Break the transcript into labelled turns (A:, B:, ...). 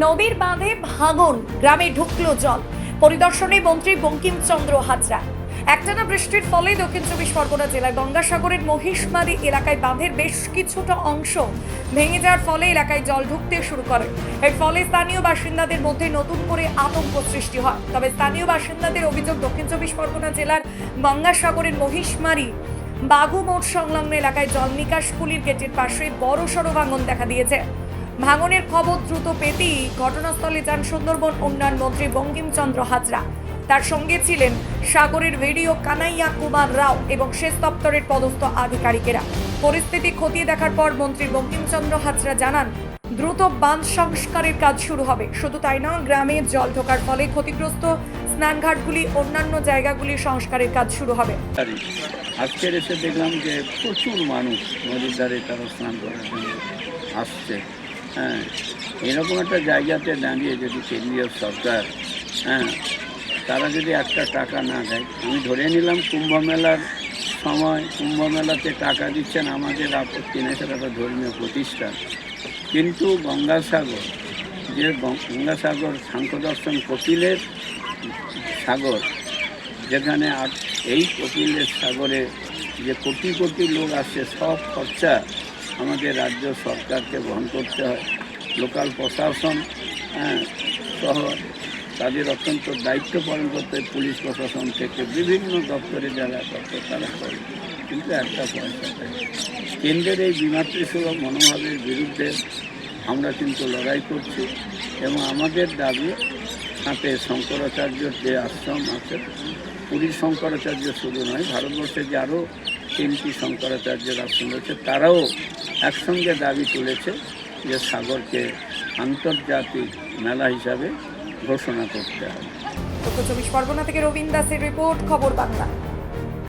A: নদীর বাঁধে ভাঙন, গ্রামে ঢুকলো জল। পরিদর্শনে মন্ত্রী বঙ্কিমচন্দ্র হাজরা। একটানা বৃষ্টির ফলে দক্ষিণ চব্বিশ পরগনা জেলার গঙ্গাসাগরের মহিষমারি এলাকায় বাঁধের বেশ কিছুটা অংশ ভেঙে যাওয়ার ফলে এলাকায় জল ঢুকতে শুরু করে। এর ফলে স্থানীয় বাসিন্দাদের মধ্যে নতুন করে আতঙ্ক সৃষ্টি হয়। তবে স্থানীয় বাসিন্দাদের অভিযোগ, দক্ষিণ চব্বিশ পরগনা জেলার গঙ্গাসাগরের মহিষমারি বাঘু সংলগ্ন এলাকায় জল নিকাশ কুলির গেটের পাশে বড় সড়ো ভাঙন দেখা দিয়েছে। ভাঙনের খবর দ্রুত পেতেই ঘটনাস্থলে যান সুন্দরবন উন্নয়ন মন্ত্রী বঙ্কিমচন্দ্র হাজরা। তার সঙ্গে ছিলেন সাগরের ভিডিও কানাইয়া কুমার রাও এবং সেচ দপ্তরের পদস্থ আধিকারিকেরা। পরিস্থিতি খতিয়ে দেখার পর মন্ত্রী বঙ্কিমচন্দ্র হাজরা জানান, দ্রুত বাঁধ সংস্কারের কাজ শুরু হবে। শুধু তাই না, গ্রামে জল ঢোকার ফলে ক্ষতিগ্রস্ত স্নানঘাটগুলি অন্যান্য জায়গাগুলি সংস্কারের কাজ শুরু হবে।
B: আজকের এসে দেখলাম যে প্রচুর মানুষ নদীর ধারে তারা স্নান করার জন্য আসছে। হ্যাঁ এরকম একটা জায়গাতে দাঁড়িয়ে যদি কেন্দ্রীয় সরকার হ্যাঁ তারা যদি একটা টাকা না দেয়, আমি ধরে নিলাম কুম্ভ মেলার সময়, কুম্ভ মেলাতে টাকা দিচ্ছেন আমাদের আপত্তি নেই, সেটা একটা ধর্মীয় প্রতিষ্ঠান। কিন্তু গঙ্গাসাগর, যে গঙ্গাসাগর সাংখ্য দর্শন কপিলের সাগর, যেখানে এই কপিলের সাগরে যে কোটি কোটি লোক আসছে, সব খরচা আমাদের রাজ্য সরকারকে বহন করতে হয়। লোকাল প্রশাসন হ্যাঁ, সহ তাদের অত্যন্ত দায়িত্ব পালন করতে পুলিশ প্রশাসন থেকে বিভিন্ন দপ্তরে যারা দপ্তর তারা করে। কিন্তু একটা পয়সা কেন্দ্রের এই বিমাতৃসুলভ মনোভাবের বিরুদ্ধে আমরা কিন্তু লড়াই করছি এবং আমাদের দাবি সাথে শঙ্করাচার্যর যে আশ্রম আছে পুরীর শঙ্করাচার্য শুধু নয় ভারতবর্ষে যে আরও তিনটি শঙ্করাচার্যের আসন রয়েছে, তারাও একসঙ্গে দাবি তুলেছে যে সাগরকে আন্তর্জাতিক মেলা হিসাবে ঘোষণা করতে হবে।
A: চব্বিশ পরগনা থেকে রবীন্দ্রাসের রিপোর্ট, খবর বাংলা।